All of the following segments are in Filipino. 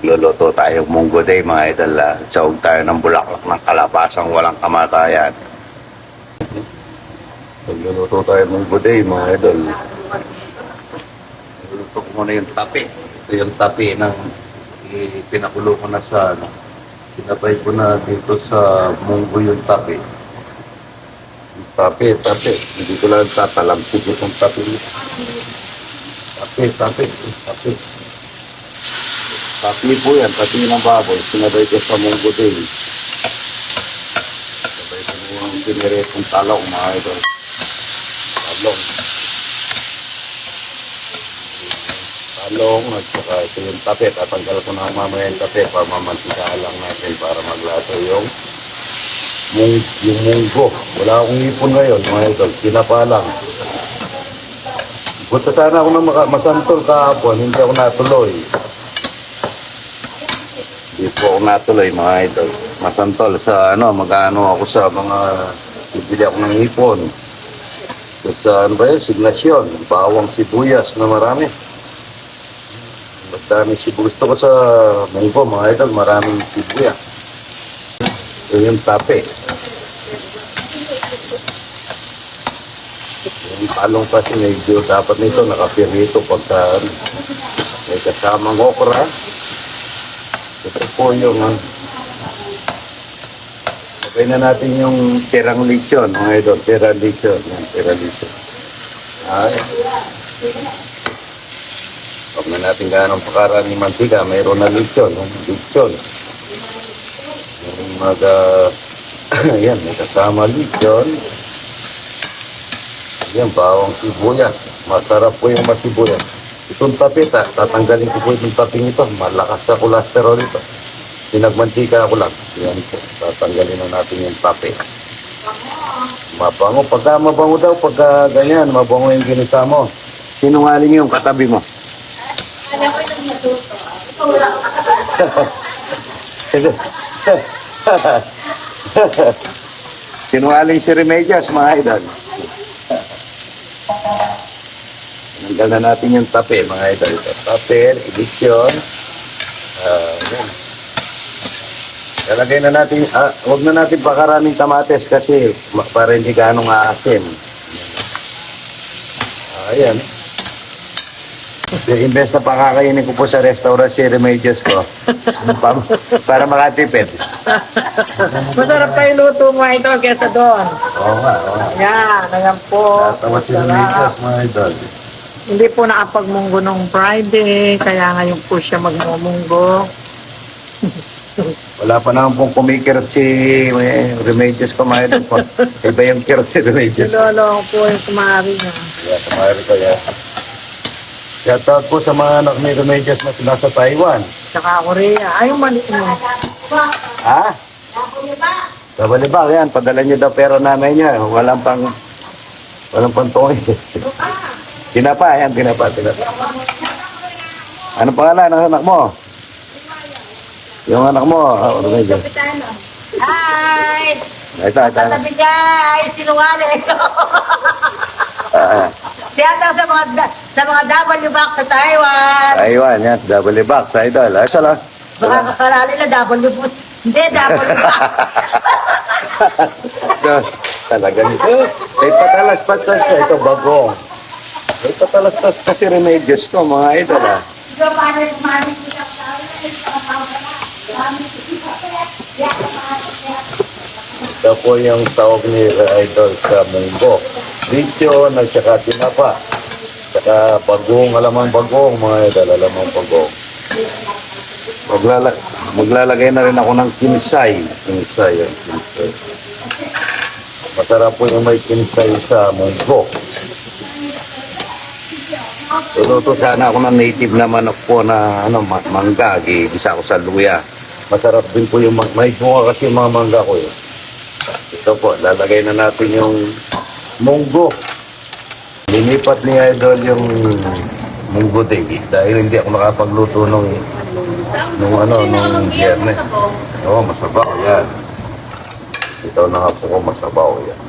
Magluluto tayong munggo day mga idol. Uh, Sawag tayo ng bulaklak ng kalabasang walang kamatayan. Magluluto tayo ng munggo day mga idol. Magluluto ko muna yung tapi. Ito yung tapi ng pinakulo ko na sa ano. Sinabay ko na dito sa munggo yung tapi. Yung Tapi, tapi. Hindi ko lang tatalamsig itong tapi. Tapi, tapi, tapi. Tapi po yan, tapi ng baboy. Sinabay ko sa munggo din. Sabay ko yung piniretong talong, mga idol. Talong. Talong, at saka ito yung tape. Tatanggal ko na mamaya yung tape para mamantika lang natin para maglasa yung mung, yung munggo. Wala akong ipon ngayon, mga idol. Kinapa lang. Punta sana ako maka- masantol kahapon, hindi ako natuloy. Hindi po ako natuloy mga idol. Masantol sa ano, mag-ano ako sa mga bibili ako ng ipon. Sa ano ba yun, signasyon, bawang sibuyas na marami. Madami sibuyas. Gusto ko sa munggo mga idol, maraming sibuyas. Ito yung tape. Yung talong kasi medyo dapat nito nakapirito pagka may kasamang okra. Ito po yung uh, Sabay na natin yung tirang lechon, mga idol. Tirang lechon. Yan, tirang lechon. Ay. Huwag na natin ganong pakarami mantika. Mayroon na lechon. Lechon. Yung mga... yan, may kasama lechon. Yan, bawang sibuyas. Masarap po yung masibuyas. Itong tapit, ah, tatanggalin ko po itong taping ito. Malakas sa cholesterol ito. Pinagmantika ko lang. Yan po, tatanggalin na natin yung tape. Mabango. Pagka mabango daw, pagka ganyan, mabango yung ginisa mo. Sinungaling yung katabi mo. Sinungaling si Remedias, mga idol. Tanggal na natin yung tape, mga idol. Tape, edisyon. Ah, yan. Lalagay na natin, ah, huwag na natin pakaraming kamates kasi para hindi ganong aasim. Ah, Ayan. Eh, Imbes na pakakainin ko po sa restaurant si Remedios ko pa- para makatipid. Masarap yung luto mo ito kesa doon. Oo nga, oo nga. Yan, ayan po. Tatawa si. Remedios, mga idol. Hindi po nakapagmunggo nung Friday, kaya ngayon po siya magmumunggo. Wala pa naman pong kumikirot si eh, Remedios ko, mga idol. Iba yung kirot si Remedios. Sinolo po yung kumari niya. Yeah, kumari ko yan. Shout out po sa mga anak ni Remedios na nasa Taiwan. Tsaka Korea. Ay, yung mali mo. Ha? Sa Balibak, yan. Padala niyo daw pera nanay niya. Walang pang... Walang pang tungoy. Tinapa, yan. Tinapa, tinapa. Ano pangalan ng anak mo? Yung anak mo. Oh, Remedios. Hi! Ito, ito. Katabi ka! Ay, sinungaling! Ah, Siya daw sa mga, da- sa mga W back sa Taiwan. Taiwan, yan. Balibak, sa idol. Ay, sala. Baka kakalali na W po. Hindi, W back. Talaga nito. May patalas patas na ito, bagong. May patalas patas kasi remedios ko, mga idol ah. Ito po yung tawag ni idol sa munggo. Lechon at saka tinapa. Saka bagong, alamang bagong, mga idol, alamang bagong. Maglala maglalagay na rin ako ng kinsay. Kinsay, yan, kinsay. Masarap po yung may kinsay sa munggo. Tuluto sana ako ng native na manok po na ano, ma- mangga. Gibisa ko sa luya. Masarap din po yung may bunga kasi yung mga mangga ko eh. Ito po, lalagay na natin yung munggo. Linipat ni Idol yung munggo day dahil hindi ako nakapagluto nung nung ano, nung biyernes. Oo, masabaw yan. Ito na nga po ko masabaw yan.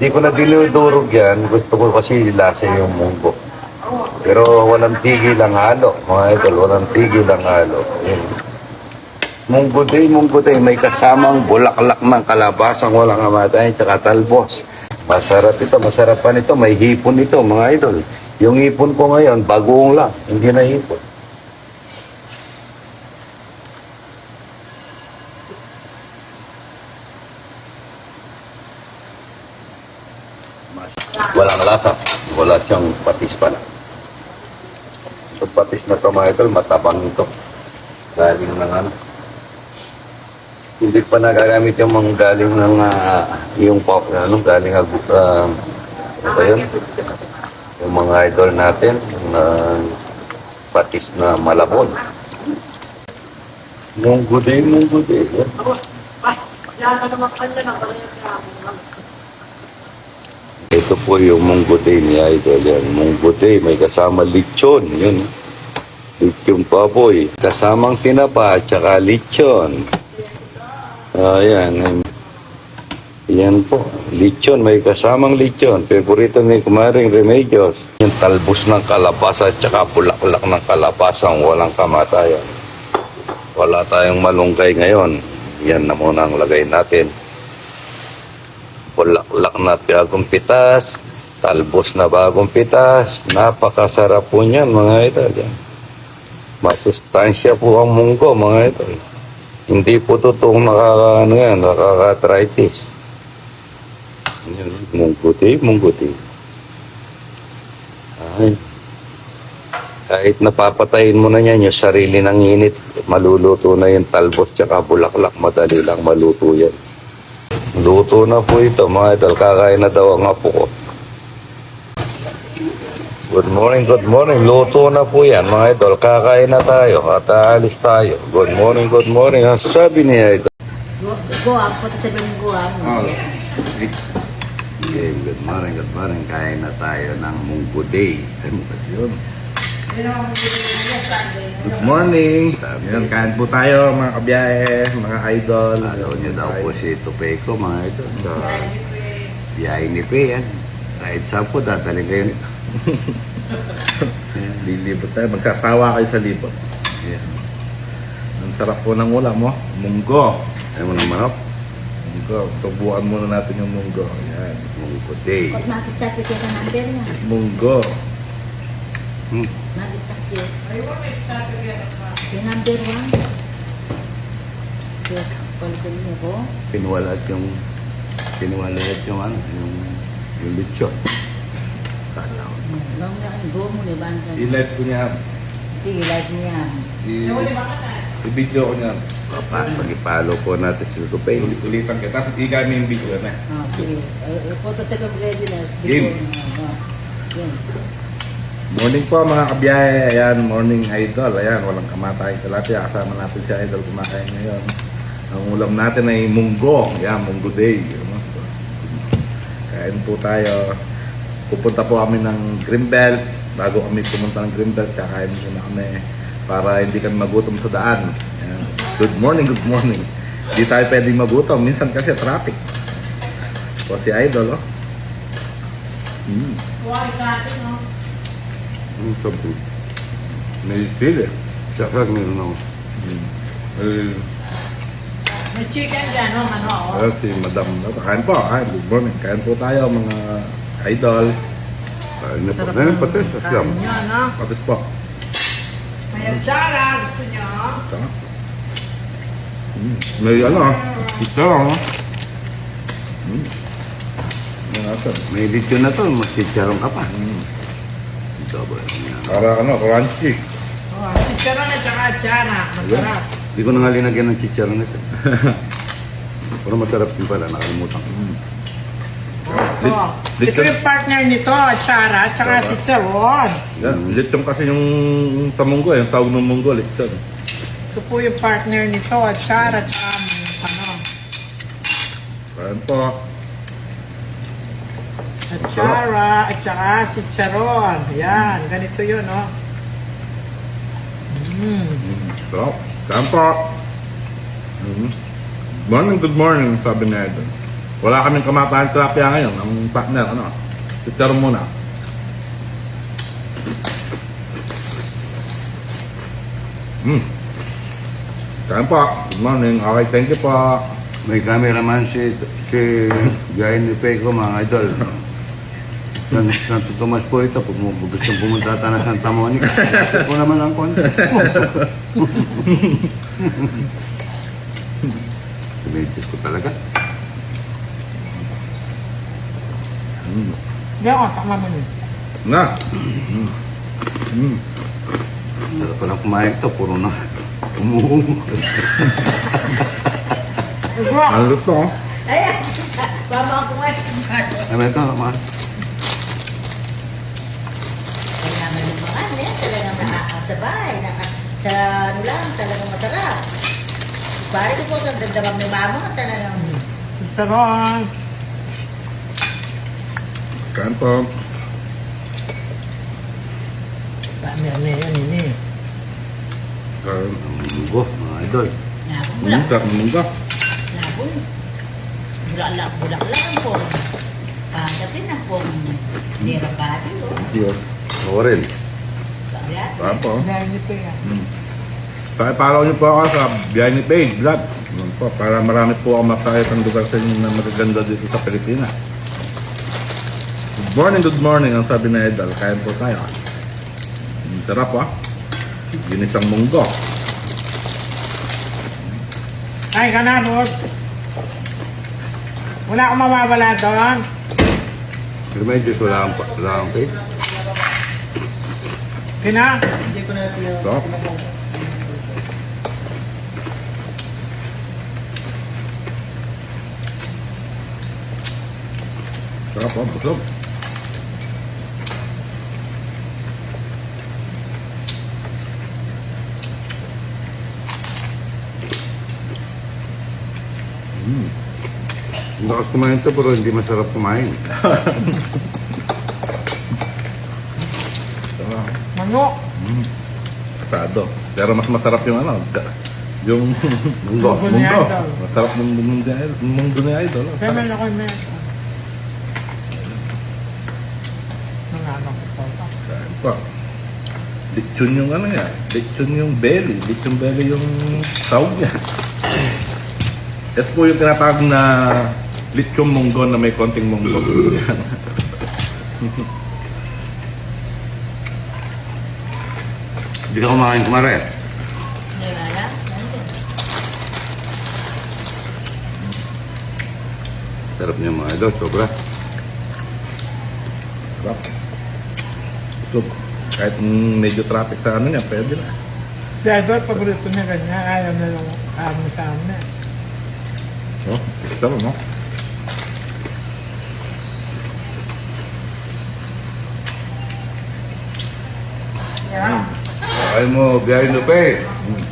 Hindi ko na dinudurog yan. Gusto ko kasi lasa yung munggo. Pero walang tigil ang halo, mga idol, walang tigil ang halo. Yun. Mungguday, mungguday, may kasamang bulaklak ng kalabasang walang amatay, tsaka talbos. Masarap ito, masarap pa nito, may hipon ito, mga idol. Yung hipon ko ngayon, bagoong lang, hindi na hipon. Walang lasa, wala siyang patis pala. So patis na to mga idol, matabang ito. Galing ng ano. Hindi pa nagagamit yung mga galing ng ah, yung pop, ano, galing ng uh, ano ba yun? Yung mga idol natin na patis na malabon. Mungguday, mungguday. Yan. Ito po yung mungguday ni Idol. Yan. Mungguday, may kasama lechon. Yun. Lechon paboy. Kasamang tinapa at saka lechon. Ayan. Yan po. Lechon, may kasamang lechon. Favorito ni Kumaring Remedios. Yung talbos ng kalabasa at saka bulaklak ng kalabasang walang kamatayan. Wala tayong malunggay ngayon. Yan na muna ang lagay natin. Bulaklak na bagong pitas. Talbos na bagong pitas. Napakasarap po niyan mga idol. Yan. Masustansya po ang munggo mga idol. Hindi po totoong nakaka, ano yan, nakaka-arthritis. Yan, Mungguti, mungguti. Ay. Kahit napapatayin mo na yan, yung sarili ng init, maluluto na yung talbos tsaka bulaklak, madali lang maluto yan. Luto na po ito, mga idol. Kakain na daw ang apo ko. Good morning, good morning. Luto na po yan, mga idol. Kakain na tayo at aalis tayo. Good morning, good morning. Ang sabi niya ito. Guwang, punta sa mga guwang. Okay, good morning, good morning. Kain na tayo ng munggo day. Yun. Good morning. Sabi. Yan, kain po tayo mga kabiyahe, mga idol. Alaw niyo daw po si Tupeko, mga ito. Sa biyahe ni Pe, yan. Kahit saan po, dadaling kayo nito. Lilibot tayo. Magsasawa kayo sa libot. Yan. Ang sarap po ng ulam mo. Munggo. Ayaw mo ng manok? Munggo. Tubuan muna natin yung munggo. Yan. Munggo day. Kung makistat ko ka number na. Munggo. Hmm. Makistat ko. Yung number one. Kaya, palitin mo ko. Pinuwalat yung, pinuwalat yung ano, yung, yung lechon. Tatawa. Long na, go mo, di ba? I-live ko niya. Sige, like mo yan. I- I-video ko niya. Papa, pag-ipalo po natin si Tupay. Ulit-ulitan kita. Tapos i-gami yung video na. Ah, sige. Uh, photo sa loob ready na. Game. Ah, Yan. Morning po mga kabiyahe. Ayan, morning idol. Ayan, walang kamatay tilapia. Kasama natin si idol kumakain ngayon. Ang ulam natin ay munggo. Ayan, munggo day. Kain po tayo. Pupunta po kami ng Greenbelt. Bago kami pumunta ng Greenbelt, kakain muna kami para hindi kami magutom sa daan. Ayan. Good morning, good morning. Hindi tayo pwedeng magutom. Minsan kasi traffic. O si Idol, oh. Mm. Ang sabi. May sili. Saka meron ako. Mm. Eh, May chicken dyan, no? Ano, oh. Well, si Madam, no? kain po. Kain, good morning. Kain po tayo, mga idol. Kain na po. Sarap Ganun ng pati sa siyam. kain nyo, no? Kapit po. May atsara, gusto nyo? Sa? Mm. May ano, ito, oh. Mm. May asan. May lechon na to, masicharong ka pa. Mm. Yan. Para ano, crunchy. Oh, chicharon at saka atsara. Masarap. Hindi ko na nga linagyan ng chicharon nito. Pero masarap din pala, nakalimutan ko. Mm. Oh, ito Lechon. yung partner nito, atsara, at saka Sarap. chicharon. Yan, lechon kasi yung sa munggo, yung tawag ng munggo, lechon. Ito po yung partner nito, atsara, at saka ano, Kain po. atsara, at saka chicharon. Yan, ganito yun, no? Mm. Mm. So, Saan po? Hmm. Morning, good morning, sabi na Edon. Wala kaming kamatahan tilapia ngayon. Ang partner, ano? Titero muna. Mm. Kain po. Good morning. Okay, thank you po. May cameraman si, si Gain Peco, mga idol. San, Santo Tomas po ito, pag mo gusto pumunta tayo ng Santa Monica, kasi po naman ang konti. Tumigil ko talaga. Hmm. Hindi ako, tama mo yun. Na. Hmm. Hmm. Sarap pa lang kumain ito, puro na umuungo. Ito, Ang luto. oh. Ayan. Mama ako ngayon. Ano ito, mga? Kaya naman yung mga ano yan, talagang nakakasabay. Naka, sa ano lang, talagang masarap. Pare ko po, sa dandamang ni mama, talagang sarap. Kain po. Dami na yan, ini. Kain. Ang munggo, mga idol. nabong bulak. sarap ng munggo. Nabong. Bulak-lak, bulak-lak ang ang. Nirabadi, oh. Yun. Ako rin. Po. Nito yan. Hmm. Pakipalaw niyo po ako sa Biyahe ni Page Vlog. Yun po, para marami po ako makakit ang lugar sa inyo na magaganda dito sa Pilipinas. Good morning, good morning. Ang sabi na Edal, kain po tayo. Ang sarap ah. Ginisang munggo. Ay, ka na, boss. Wala akong mawawala doon. Remedios, wala kang, pa- wala kang cake. Kina? Sarap. Sarap ah, busog. Mm. Ang lakas kumain ito, pero hindi masarap kumain. Sarap. Mango. Mm. Asado. Pero mas masarap yung ano, yung ni munggo. Idol. Masarap ng munggo ni Idol. Munggo ni Idol. oh. Sarap. meron ako yung meso. Nangano ko po ito. Kain pa. Lechon yung ano niya. Lechon yung belly. Lechon belly yung tawag niya. Ito po yung tinatawag na lechon munggo na may konting munggo. Hindi ka kumain kumare. Sarap niya mga idol, sobra. Sarap. So, kahit mm, medyo traffic sa ano niya, pwede na. Si Idol, paborito niya ganyan. Ayaw na lang amin sa amin. Oh, sarap no? Yeah. Kaya mo, biyahe no pe. Mm.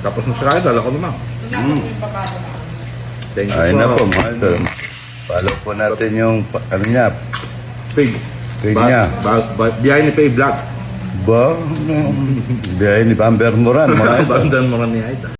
Tapos na si Idol, ako naman. Mm. Thank you Ay po. na po idol. Follow po natin yung, pa- ano niya, Pig. Pig Ba- niya. Ba- ba- behind ni Pay Vlog. ba, biyahe ni Pamber Moran mga idol. Bandan mo.